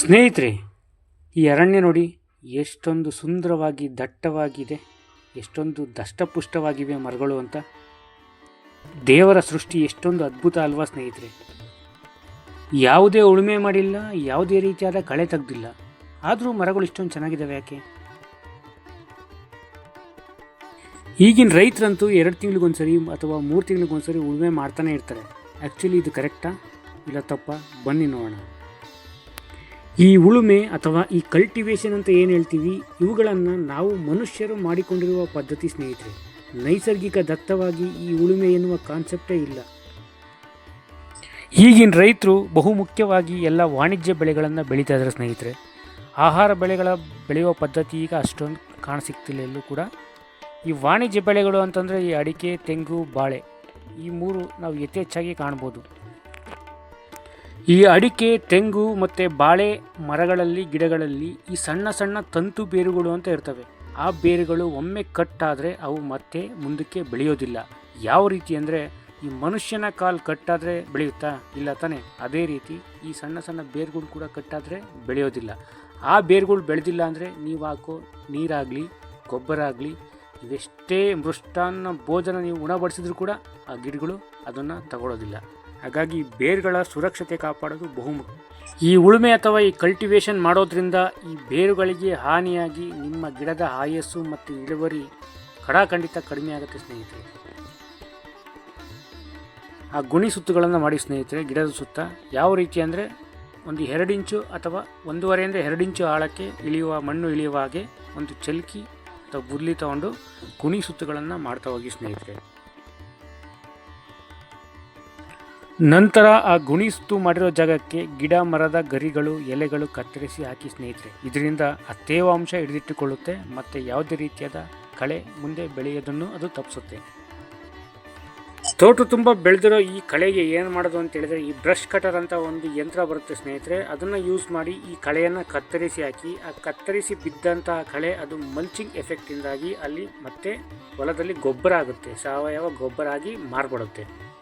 ಸ್ನೇಹಿತರೆ, ಈ ಅರಣ್ಯ ನೋಡಿ ಎಷ್ಟೊಂದು ಸುಂದರವಾಗಿ ದಟ್ಟವಾಗಿದೆ, ಎಷ್ಟೊಂದು ದಷ್ಟಪುಷ್ಟವಾಗಿವೆ ಮರಗಳು ಅಂತ. ದೇವರ ಸೃಷ್ಟಿ ಎಷ್ಟೊಂದು ಅದ್ಭುತ ಅಲ್ವಾ ಸ್ನೇಹಿತರೆ. ಯಾವುದೇ ಉಳುಮೆ ಮಾಡಿಲ್ಲ, ಯಾವುದೇ ರೀತಿಯಾದ ಕಳೆ ತೆಗ್ದಿಲ್ಲ. ಆದರೂ ಮರಗಳು ಇಷ್ಟೊಂದು ಚೆನ್ನಾಗಿದ್ದಾವೆ ಯಾಕೆ? ಈಗಿನ ರೈತರಂತೂ ಎರಡು ತಿಂಗಳಿಗೊಂದ್ಸರಿ ಅಥವಾ ಮೂರು ತಿಂಗಳಿಗೊಂದ್ಸರಿ ಉಳುಮೆ ಮಾಡ್ತಾನೆ ಇರ್ತಾರೆ. ಆ್ಯಕ್ಚುಲಿ ಇದು ಕರೆಕ್ಟಾ ಇಲ್ಲ ತಪ್ಪಾ? ಬನ್ನಿ ನೋಡೋಣ. ಈ ಉಳುಮೆ ಅಥವಾ ಈ ಕಲ್ಟಿವೇಶನ್ ಅಂತ ಏನು ಹೇಳ್ತೀವಿ, ಇವುಗಳನ್ನು ನಾವು ಮನುಷ್ಯರು ಮಾಡಿಕೊಂಡಿರುವ ಪದ್ಧತಿ ಸ್ನೇಹಿತರೆ. ನೈಸರ್ಗಿಕ ದತ್ತವಾಗಿ ಈ ಉಳುಮೆ ಎನ್ನುವ ಕಾನ್ಸೆಪ್ಟೇ ಇಲ್ಲ. ಈಗಿನ ರೈತರು ಬಹುಮುಖ್ಯವಾಗಿ ಎಲ್ಲ ವಾಣಿಜ್ಯ ಬೆಳೆಗಳನ್ನು ಬೆಳೀತಾ ಇದ್ದಾರೆ ಸ್ನೇಹಿತರೆ. ಆಹಾರ ಬೆಳೆಗಳ ಬೆಳೆಯುವ ಪದ್ಧತಿ ಈಗ ಅಷ್ಟೊಂದು ಕಾಣಸಿಗ್ತಿಲ್ಲ ಎಲ್ಲೂ ಕೂಡ. ಈ ವಾಣಿಜ್ಯ ಬೆಳೆಗಳು ಅಂತಂದರೆ ಈ ಅಡಿಕೆ, ತೆಂಗು, ಬಾಳೆ ಈ ಮೂರು ನಾವು ಯಥೇಚ್ಛಾಗಿ ಕಾಣ್ಬೋದು. ಈ ಅಡಿಕೆ, ತೆಂಗು ಮತ್ತು ಬಾಳೆ ಮರಗಳಲ್ಲಿ, ಗಿಡಗಳಲ್ಲಿ ಈ ಸಣ್ಣ ಸಣ್ಣ ತಂತು ಬೇರುಗಳು ಅಂತ ಇರ್ತವೆ. ಆ ಬೇರುಗಳು ಒಮ್ಮೆ ಕಟ್ಟಾದರೆ ಅವು ಮತ್ತೆ ಮುಂದಕ್ಕೆ ಬೆಳೆಯೋದಿಲ್ಲ. ಯಾವ ರೀತಿ ಅಂದರೆ ಈ ಮನುಷ್ಯನ ಕಾಲು ಕಟ್ಟಾದರೆ ಬೆಳೆಯುತ್ತಾ? ಇಲ್ಲ ತಾನೇ? ಅದೇ ರೀತಿ ಈ ಸಣ್ಣ ಸಣ್ಣ ಬೇರುಗಳು ಕೂಡ ಕಟ್ಟಾದರೆ ಬೆಳೆಯೋದಿಲ್ಲ. ಆ ಬೇರುಗಳು ಬೆಳೆದಿಲ್ಲ ಅಂದರೆ ನೀವು ಹಾಕೋ ನೀರಾಗಲಿ ಗೊಬ್ಬರ ಆಗಲಿ ಇವೆಷ್ಟೇ ಮೃಷ್ಟಾನ್ನ ಭೋಜನ ನೀವು ಉಣಬಡಿಸಿದ್ರು ಕೂಡ ಆ ಗಿಡಗಳು ಅದನ್ನು ತಗೊಳ್ಳೋದಿಲ್ಲ ಹಾಗಾಗಿ ಬೇರುಗಳ ಸುರಕ್ಷತೆ ಕಾಪಾಡೋದು ಬಹುಮುಖ್ಯ. ಈ ಉಳುಮೆ ಅಥವಾ ಈ ಕಲ್ಟಿವೇಷನ್ ಮಾಡೋದ್ರಿಂದ ಈ ಬೇರುಗಳಿಗೆ ಹಾನಿಯಾಗಿ ನಿಮ್ಮ ಗಿಡದ ಆಯಸ್ಸು ಮತ್ತು ಇಳುವರಿ ಖಡಾಖಂಡಿತ ಕಡಿಮೆ ಆಗುತ್ತೆ ಸ್ನೇಹಿತರೆ. ಆ ಗುಣಿ ಸುತ್ತುಗಳನ್ನು ಮಾಡಿ ಸ್ನೇಹಿತರೆ, ಗಿಡದ ಸುತ್ತ. ಯಾವ ರೀತಿ ಅಂದರೆ ಒಂದು ಎರಡು ಇಂಚು ಅಥವಾ ಒಂದೂವರೆಯಿಂದ ಎರಡು ಇಂಚು ಆಳಕ್ಕೆ ಇಳಿಯುವ, ಮಣ್ಣು ಇಳಿಯುವ ಹಾಗೆ ಒಂದು ಚಲ್ಕಿ ಅಥವಾ ಬುರ್ಲಿ ತಗೊಂಡು ಗುಣಿ ಸುತ್ತುಗಳನ್ನು ಮಾಡ್ತಾ ಹೋಗಿ ಸ್ನೇಹಿತರೆ. ನಂತರ ಆ ಗುಣಿಸ್ತು ಮಾಡಿರೋ ಜಾಗಕ್ಕೆ ಗಿಡ, ಮರದ, ಗರಿಗಳು, ಎಲೆಗಳು ಕತ್ತರಿಸಿ ಹಾಕಿ ಸ್ನೇಹಿತರೆ. ಇದರಿಂದ ಆ ತೇವಾಂಶ ಹಿಡಿದಿಟ್ಟುಕೊಳ್ಳುತ್ತೆ ಮತ್ತು ಯಾವುದೇ ರೀತಿಯಾದ ಕಳೆ ಮುಂದೆ ಬೆಳೆಯೋದನ್ನು ಅದು ತಪ್ಪಿಸುತ್ತೆ. ತೋಟ ತುಂಬ ಬೆಳೆದಿರೋ ಈ ಕಳೆಗೆ ಏನು ಮಾಡೋದು ಅಂತ ಹೇಳಿದ್ರೆ ಈ ಬ್ರಷ್ ಕಟರ್ ಅಂತ ಒಂದು ಯಂತ್ರ ಬರುತ್ತೆ ಸ್ನೇಹಿತರೆ. ಅದನ್ನು ಯೂಸ್ ಮಾಡಿ ಈ ಕಳೆಯನ್ನು ಕತ್ತರಿಸಿ ಹಾಕಿ, ಆ ಕತ್ತರಿಸಿ ಬಿದ್ದಂತಹ ಕಳೆ ಅದು ಮಲ್ಚಿಂಗ್ ಎಫೆಕ್ಟಿಂದಾಗಿ ಅಲ್ಲಿ ಮತ್ತೆ ಹೊಲದಲ್ಲಿ ಗೊಬ್ಬರ ಆಗುತ್ತೆ. ಸಾವಯವ ಗೊಬ್ಬರ ಆಗಿ ಮಾರ್ಪಡುತ್ತೆ.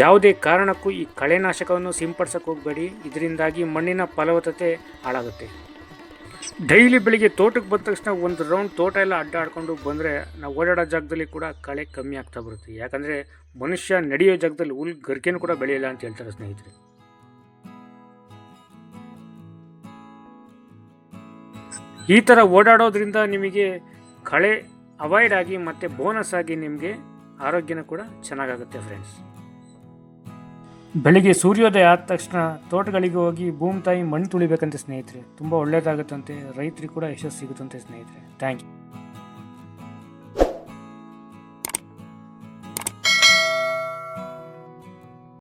ಯಾವುದೇ ಕಾರಣಕ್ಕೂ ಈ ಕಳೆನಾಶಕವನ್ನು ಸಿಂಪಡಿಸಕ್ಕೆ ಹೋಗಬೇಡಿ. ಇದರಿಂದಾಗಿ ಮಣ್ಣಿನ ಫಲವತ್ತತೆ ಹಾಳಾಗುತ್ತೆ. ಡೈಲಿ ಬೆಳಿಗ್ಗೆ ತೋಟಕ್ಕೆ ಬಂದ ತಕ್ಷಣ ಒಂದು ರೌಂಡ್ ತೋಟ ಎಲ್ಲ ಅಡ್ಡಾಡ್ಕೊಂಡು ಬಂದರೆ ನಾವು ಓಡಾಡೋ ಜಾಗದಲ್ಲಿ ಕೂಡ ಕಳೆ ಕಮ್ಮಿ ಆಗ್ತಾ ಬರುತ್ತೆ. ಯಾಕಂದರೆ ಮನುಷ್ಯ ನಡೆಯೋ ಜಾಗದಲ್ಲಿ ಹುಲ್ ಗರ್ಕೆನೂ ಕೂಡ ಬೆಳೆಯಲ್ಲ ಅಂತ ಹೇಳ್ತಾರೆ ಸ್ನೇಹಿತರೆ. ಈ ಥರ ಓಡಾಡೋದ್ರಿಂದ ನಿಮಗೆ ಕಳೆ ಅವಾಯ್ಡ್ ಆಗಿ ಮತ್ತು ಬೋನಸ್ ಆಗಿ ನಿಮಗೆ ಆರೋಗ್ಯನೂ ಕೂಡ ಚೆನ್ನಾಗಾಗುತ್ತೆ ಫ್ರೆಂಡ್ಸ್ ಬೆಳಿಗ್ಗೆ ಸೂರ್ಯೋದಯ ಆದ ತಕ್ಷಣ ತೋಟಗಳಿಗೆ ಹೋಗಿ ಭೂಮಿ ತಾಯಿ ಮಣ್ಣು ತುಳಿಬೇಕಂತೆ ಸ್ನೇಹಿತರೆ. ತುಂಬ ಒಳ್ಳೇದಾಗುತ್ತಂತೆ. ರೈತರಿಗೆ ಕೂಡ ಯಶಸ್ಸು ಸಿಗುತ್ತಂತೆ ಸ್ನೇಹಿತರೆ. Thank you